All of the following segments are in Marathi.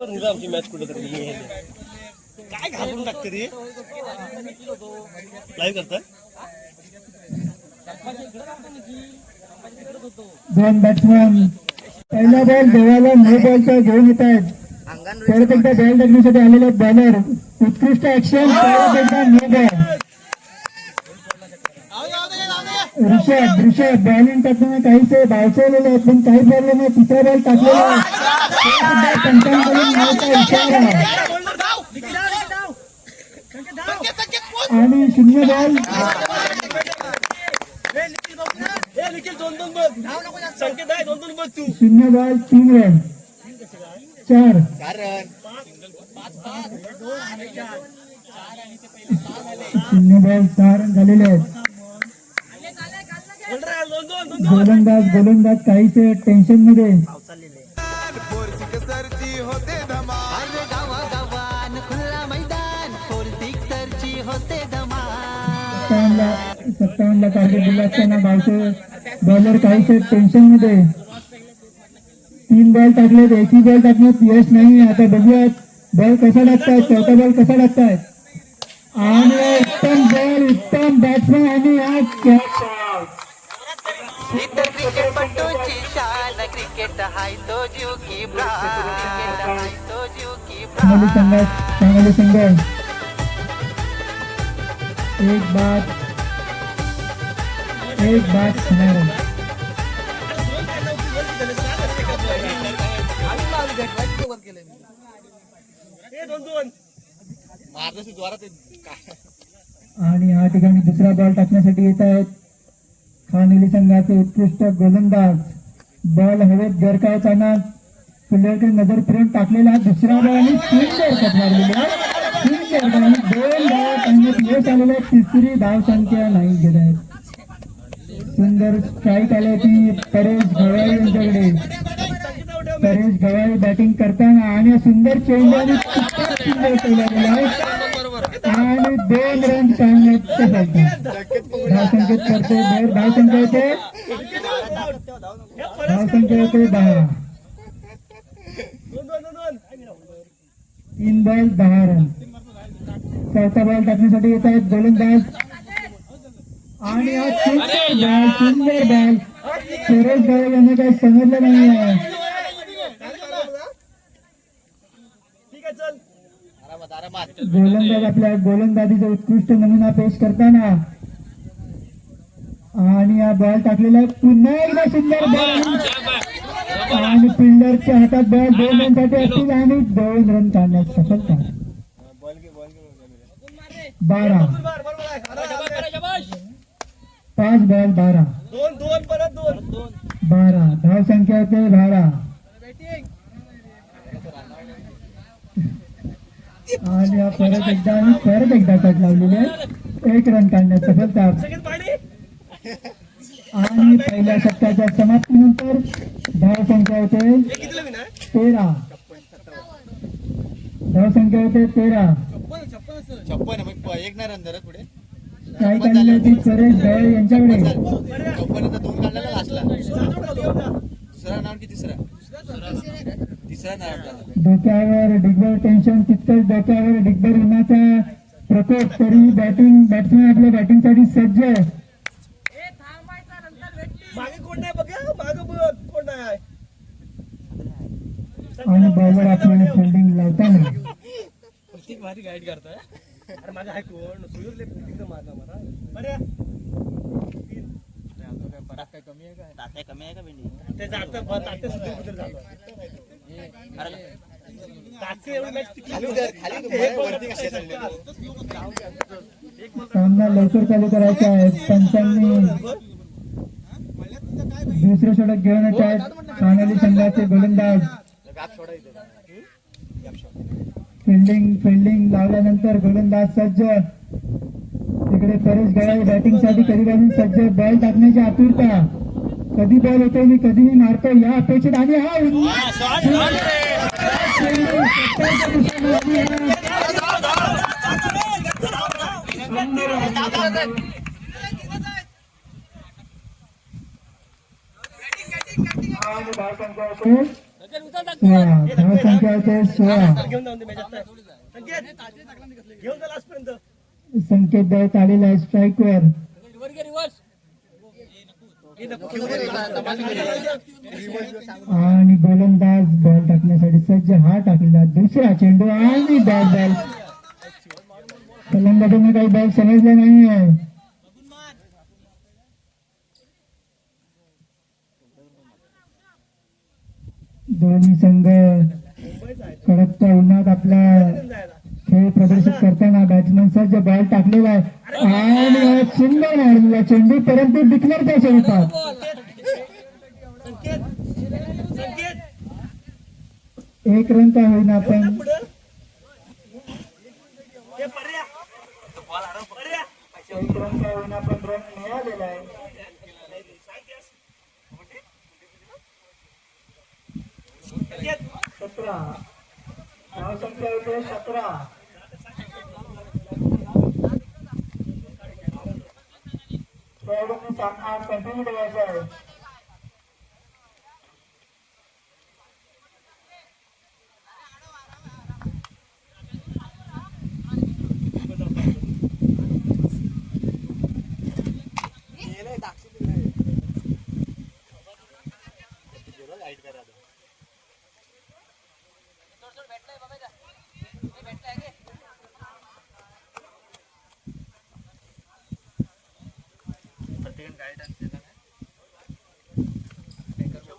आमची मॅच कुठं तरी काय घाबरून टाकते रे? लाईव्ह करतात दोन बॅट्समॅन पहिला बॉल देवाला नो बॉलचा घेऊन येत आहेत. परत एकदा बॉल टाकण्यासाठी आलेले बॉलर उत्कृष्ट ऍक्शन परत एकदा no ball Rishabh Rishabh bowling टाकताना काहीच धावचवलेले आहेत पण काही प्रॉब्लेम नाही तिसरा बॉल टाकलेला आहे. तरी सुद्धा पंचांकडून नावाचा इशारा आणि शून्य बॉल हे। निखिल दोन दोन बघ संकेत आहे दोन दोन बघ तू शून्य बॉल तीन रन। चार। शून्य बॉल सहा रन झालेले आहेत दोन दोन दोन गोलंदाज गोलंदाज काहीच टेन्शन मध्ये सत्तावन्नला टार्गेट दिला असताना गावचे बॉलर काहीच टेन्शन मध्ये तीन बॉल टाकलेत, एकही बॉल टाकण्यात यश नाही आता बघूयात बॉल कसा टाकतायत चौथा बॉल कसा टाकतायत आणि उत्तम बॉल उत्तम बॅट्समॅन आणि हा कॅच इतर क्रिकेटपटूची शान क्रिकेट हाय तो जीव की प्राण क्रिकेट हाय तो जीव की सांगली प्राण संघात सांगली संघ एक बाद एक बाद सनारन हे। दोन दोन आणि या ठिकाणी दुसरा बॉल टाकण्यासाठी येत आहेत खानोली संघाचे उत्कृष्ट गोलंदाज. बॉल हवेत गरकावताना फिल्डरकडे नजर फिरून टाकलेला दुसरा बॉल आणि तीन गरकत मारलेले. आहेत तीन गरकत आणि दोन धाव त्यांनी यश आलेल्या तिसरी धाव संख्या नाही गेल्या आहेत सुंदर स्ट्राईक आली ती परेश गवळी यांच्याकडे. परेश गवळी बॅटिंग करताना आणि सुंदर चेंज आणि सुंदर केला गेला आहे. आणि दोन रन काढण्याचे चालतात धाव संकेत करते बाहेर धाव संख्या येते धाव येते दहा तीन बॉल दहा रन। चौथा बॉल टाकण्यासाठी येत आहेत गोलंदाज। आणि हा सुंदर बॉल सुरेश गाळे यांना काही समजलं नाही आहे गोलंदाज आपल्या गोलंदाजीचा उत्कृष्ट नमुना पेश करताना आणि हा बॉल टाकलेला आहे. पुन्हा एकदा सुंदर बॉल आणि फिल्डरच्या हातात बॉल दोन रनसाठी असतील आणि दोन रन काढण्यात सफलता. बारा. पाच बॉल बारा. दोन दोन परत दोन बारा. धाव संख्या होते बारा. आणि परत एकदा आणि परत एकदा कट लावलेले आहे एक रन सेकंड पाणी आणि पहिल्या षटकाच्या समाप्तीनंतर धाव संख्या होते तेरा. धाव संख्या होते तेरा. छप्पन एक नाही रन धरत पुढे. काय काढली होती सुरेश यांच्याकडे. छप्पनचा दोन काढलेला लास्टला दुसरा नाव की तिसरा डोक्यावर डिगबर टेन्शन तितकंच डोक्यावर डिगबर उन्हाचा प्रकोप तरी बॅटिंग बॅट्समॅन आपल्या बॅटिंगसाठी सज्ज आहे. मागे कोण नाही बघ मागे बघ कोण नाही आणि बॉलर आपल्याला फिल्डिंग लावताना. प्रत्येक भारी गाईड करताय. अरे माझा आहे कोण? सुयूर ले एकदम मारला मला. बरे काय कमी आहे काय? तात्या कमी आहे का भेंडी? ते जातं तात्या सुद्धा कुठे झालं? तात्या एवढं मॅच खाली उतर, खाली उतर, वरती कशी चालली? सामना लवकर चालू करायचा आहे. पंचांनी दुसरे षटक घेऊन येत आहेत. सांगली संघाचे गोलंदाज. गाप फिल्डिंग फिल्डिंग लावल्यानंतर गोलंदाज सज्ज. तिकडे परेश गवळी बॅटिंगसाठी कधी सज्ज बॉल टाकण्याची आतुरता कधी बॉल होतो मी कधी मी मारतो या अपेक्षित. आणि हा उन्माद. आणि धाव संख्या होते सोळा धाव संख्या होते सोळा. घेऊन संकेत घेऊन आलेला आहे स्ट्राईकवर वर. आणि गोलंदाज बॉल टाकण्यासाठी सज्ज हा टाकलेला दुसरा चेंडू आणि बॅट बॉल फलंदाजांना काही बॉल समजला नाही आहे दोन्ही संघ कडकच्या उन्हात आपला खेळ प्रदर्शित करताना बॅट्समन सज्ज बॉल टाकलेला आहे आणि सुंदर मारलेला चेंडू परंतु स्वरूपात संकेत संकेत एक रन का होईना पण पुढं. पर्या. पर्या. एक रन का होईना पण रन मिळालेला आहे. सतरा. संख्या होते सतरा. खेळाडूंनी सामना कंटिन्यू ठेवायचा आहे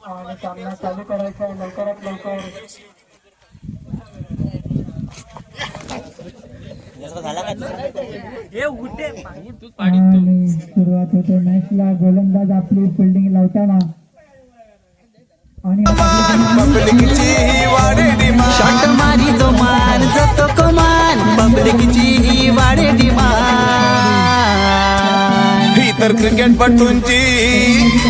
आणि सामना चालू करायचा आहे लवकरात लवकर हे सुरुवात होते मॅचला गोलंदाज आपली फिल्डिंग लावताना. आणि तर क्रिकेटपटूंची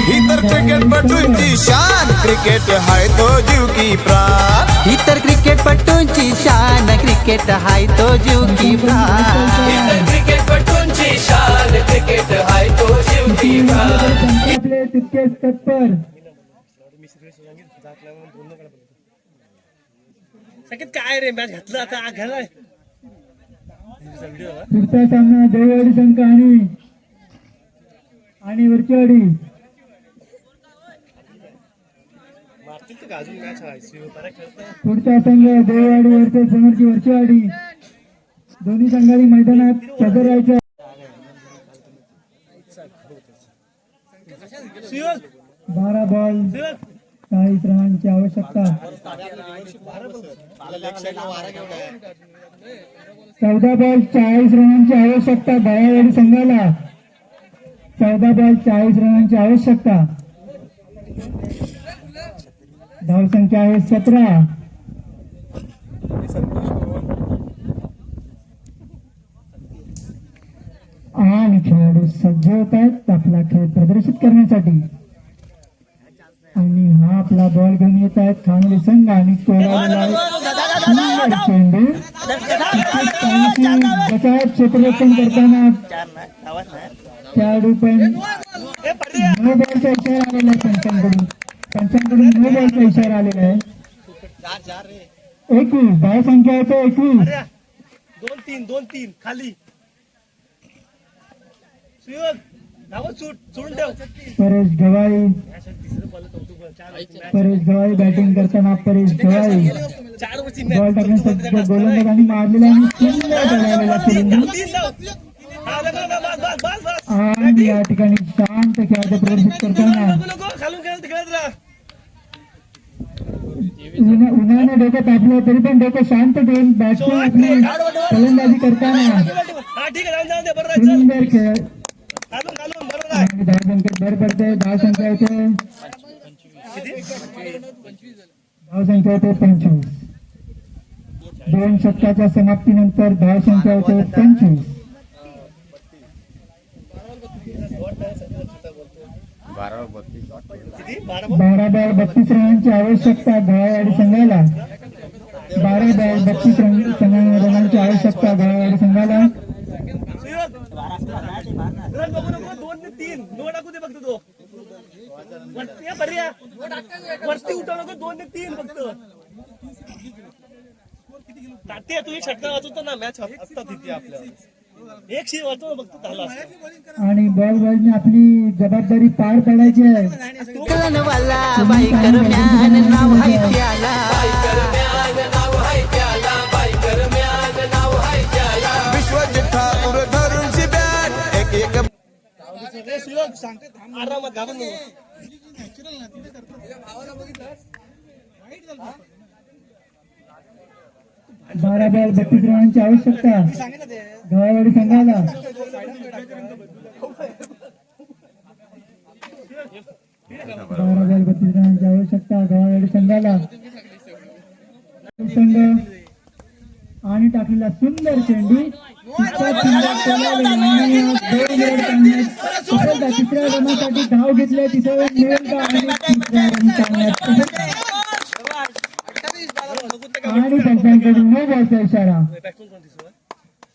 ही तर क्रिकेटपटूंची शान. क्रिकेट हाय तो जीव की प्राण. इतर क्रिकेटपटूंची शान. क्रिकेट हाय तो जीव की प्राण. क्रिकेटपटूंची शान. क्रिकेट हाय तो जीव की आपले तितकेच तत्पर संकेत काय रे? मॅच घातलं आता घालाय. पुढचा सामना देववाडी संघ आणि आणि वरचीवाडी मारतील तर का अजून मॅच आहे. शिव बरं खेळतोय. पुढचा संघ देववाडी वरचे समोरची वरचीवाडी दोन्ही संघांनी मैदानात हजर राहायचं बारा बॉल चाळीस रनांची आवश्यकता. चौदा बॉल चाळीस रनांची आवश्यकता दयावाडी संघाला. चौदा बॉल चाळीस रनांची आवश्यकता. धावसंख्या आहे सतरा. आणि खेळाडू सज्ज होत आहेत आपला खेळ प्रदर्शित करण्यासाठी. आणि हा आपला बॉल घेऊन येत आहेत खानोली संघ आणि आहे चेंडू. बचाव क्षेत्ररक्षण करताना हे पर्या नो बॉलचा इशारा आलेला आहे पंचांकडून पंचांकडून नो बॉलचा इशारा आलेला आहे. चार चार एकवीस धाव संख्या येते एकवीस दोन तीन दोन तीन खाली. परेश गवाई. चार. परेश गवाई बॅटिंग करताना परेश गवाई. चार बॉल टाकण्यासाठी गोलंदाजांनी मारलेला आणि सुंदर आणि या ठिकाणी शांत खेळाचं प्रदर्शित करताना उन्हानं डोकं तापलं तरी पण डोकं शांत ठेवून बॅट्समॅन फलंदाजी करताना हा ठीक आहे जाऊन जाऊन दे बरं आहे, चल. सुंदर खेळ. घालून घालून बरोबर आहे. आणि धाव संख्येत भर पडते धाव संख्या येते धाव संख्या होते पंचवीस. दोन षटकाच्या समाप्तीनंतर धाव संख्या होते पंचवीस. बारा बॉल बत्तीस रनांची आवश्यकता धावावाडी संघाला. बारा बॉल बत्तीस रन रनांची आवश्यकता धावावाडी संघाला दोन ते तीन नो टाकू दे फक्त तो वरती पर्या वरती उठव नको दोन ते तीन फक्त ते तुम्ही षटका वाचवतो ना मॅच असतात तिथे आपल्याला आणि बॉल बॉलने आपली जबाबदारी पार पाडायची आहे. कलनवाला बाईकर म्यान नाव हाय त्याला म्यान नाव हाय त्याला बायकर म्यान नाव हाय त्याला. विश्वजित ठाकूर धरून सी बॅट एक एक ए, सुयोग, आरामात घाबरून नको. बारा बॉल बत्तीस रनांची आवश्यकता. गावावाडी संघाला बारा हजार बत्तीस जणांची आवश्यकता गावावाडी संघाला संघ आणि टाकलेला सुंदर चेंडू इतका सुंदर तिसऱ्या रनासाठी धाव घेतल्या तिथं रन मिळेल का? आणि तिसरा रन काढण्यात आणि नो बॉलचा इशारा.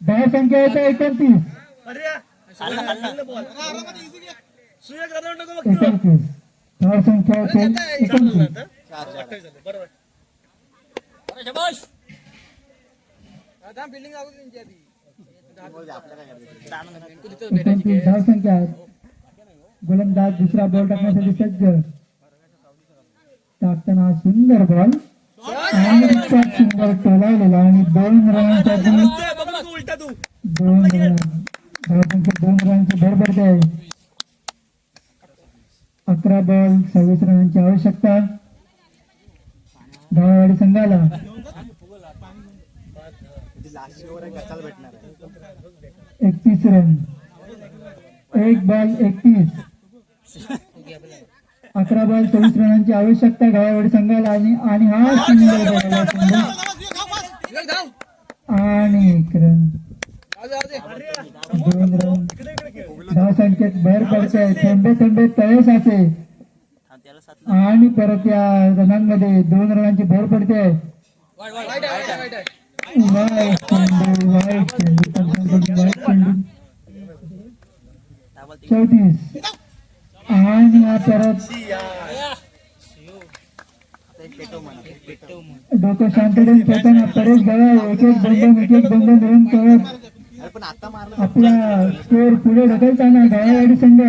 धाव संख्या होता एकोणतीस अरे या. खाल्लं ball. सुयोग रन नको बघतो. एकोणतीस धाव संख्या होते एकोणतीस अठ्ठावीस झाले, बरोबर। एकोणतीस धाव संख्या गोलंदाज दुसरा बॉल टाकण्यासाठी सज्ज टाकताना हा सुंदर बॉल आणि इतका सुंदर टोलावलेला आणि दोन रनांसाठी दोन रन धाव संख्या दोन रनांची आहे. अकरा बॉल सव्वीस रनांची आवश्यकता. धाववाडी संघाला. एकतीस रन एक बॉल एकतीस. अकरा बॉल चोवीस रनांची आवश्यकता गावावाडी संघाला आणि आणि हा सुंदर. आणि एक रन. दोन रन. धाव संख्येत भर पडते. थेंबे थेंबे तळे साचे. आणि परत या रनांमध्ये दोन रनांची भर पडते. चौतीस. आणि हा परत डोकं शांत ठेवून खेळताना परेश गवळ एक एक दोन एक एक दोन दोन रन करत पण आता मारलं आपला स्कोर पुढे ढकलताना गावावाडी संघ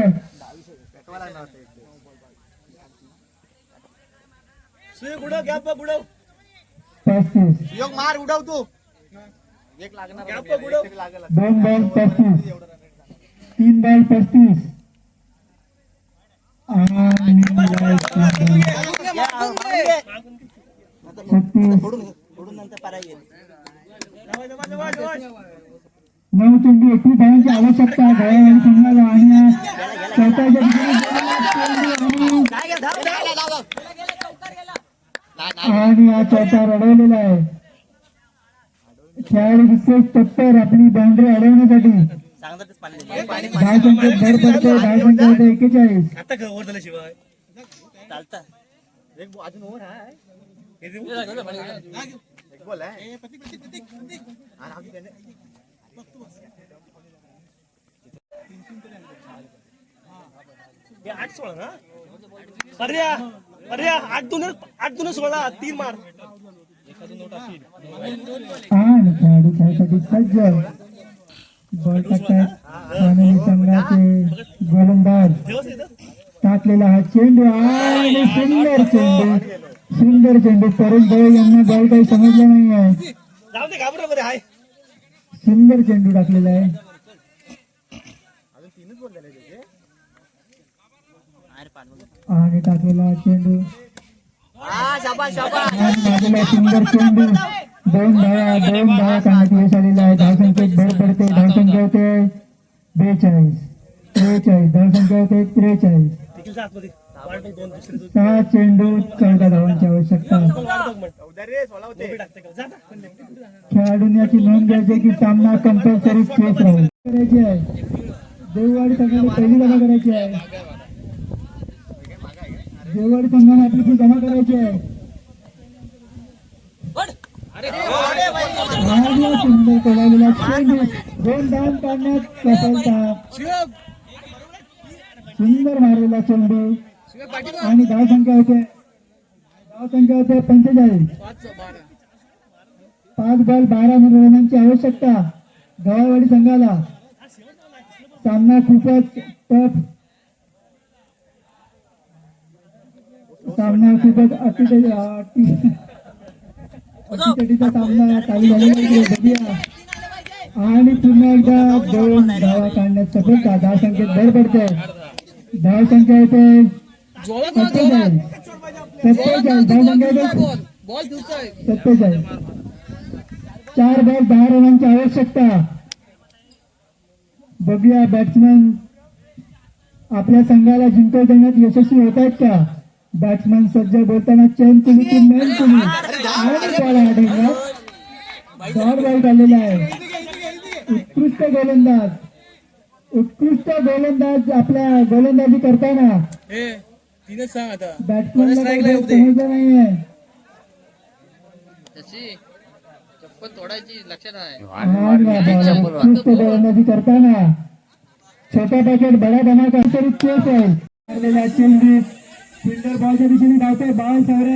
पस्तीस. योग मार उडव तू. एक लागणार दोन बॉल पस्तीस. तीन बॉल पस्तीस. नऊ चेंडू एकवीस धावांची आवश्यकता गावावाडी संघाला आणि चौथ्याच्या आणि आणि हा चौथा रडवलेला आहे खेळाडू विशेष तत्पर आपली बाउंड्री अडवण्यासाठी. धाव संख्येत भर पडते धाव संख्या होते एक्केचाळीस आता का एक अजून ओव्हर आहे हे. देऊ? एक बॉल आहे आणि अजून हे आठ सोळा ना? अरे या, अरे या, आठ दोन आठ दोन सोळा तीन मार. सज्ज बॉल टाकतात आणि संघाचे गोलंदाज टाकलेला हा चेंडू आणि सुंदर चेंडू सुंदर चेंडू. परेश भाऊ यांना बॉल काही समजला नाही आहे. सुंदर चेंडू टाकलेला आहे. आणि टाकलेला चेंडू. सुंदर चेंडू. दोन धावा दोन धावा काढण्यात यश आलेला आहे धावसंख्येत भर पडते धावसंख्या होते बेचाळीस त्रेचाळीस धावसंख्या होते त्रेचाळीस. सहा चेंडू चौदा धावांची आवश्यकता. खेळाडूंनी याची नोंद घ्यायची की सामना कंपल्सरी खेच राहील करायची आहे. देववाडी संघाने पहिली जमा करायची आहे. देववाडी संघाने आपली जमा करायची आहे. आणि हा कोलावलेला चेंडू दोन धाव काढण्यात सफलता सुंदर मारलेला चेंडू आणि धाव संख्या होते धाव संख्या होते पंचेचाळीस पाच बॉल बारा रनांची आवश्यकता गावावाडी संघाला सामना खूपच टफ सामना खूपच अतिशय सामना चालू झालेला आणि पुन्हा एकदा दोन धावा काढण्यात सफलता. धाव संख्येत भर पडते. धाव संख्या येते सत्तेचाळीस. धाव संख्या येते सत्तेचाळीस. चार बॉल दहा रनांची आवश्यकता. बघूया बॅट्समॅन आपल्या संघाला जिंकत देण्यात यशस्वी होत आहेत का? बॅट्समॅन सज्ज बोलताना चैन कुली ती मेन कुली आणि बॉल आढळला डॉट बॉल काढलेला आहे. उत्कृष्ट गोलंदाज. उत्कृष्ट गोलंदाज आपल्या गोलंदाजी करताना बॅट्समॅनला नाहीये उत्कृष्ट गोलंदाजी करताना. छोटा पॅकेट बडा बना काहीतरी केस आहे. फिल्डर बॉलच्या दिशेने धावतोय बॉल सौरे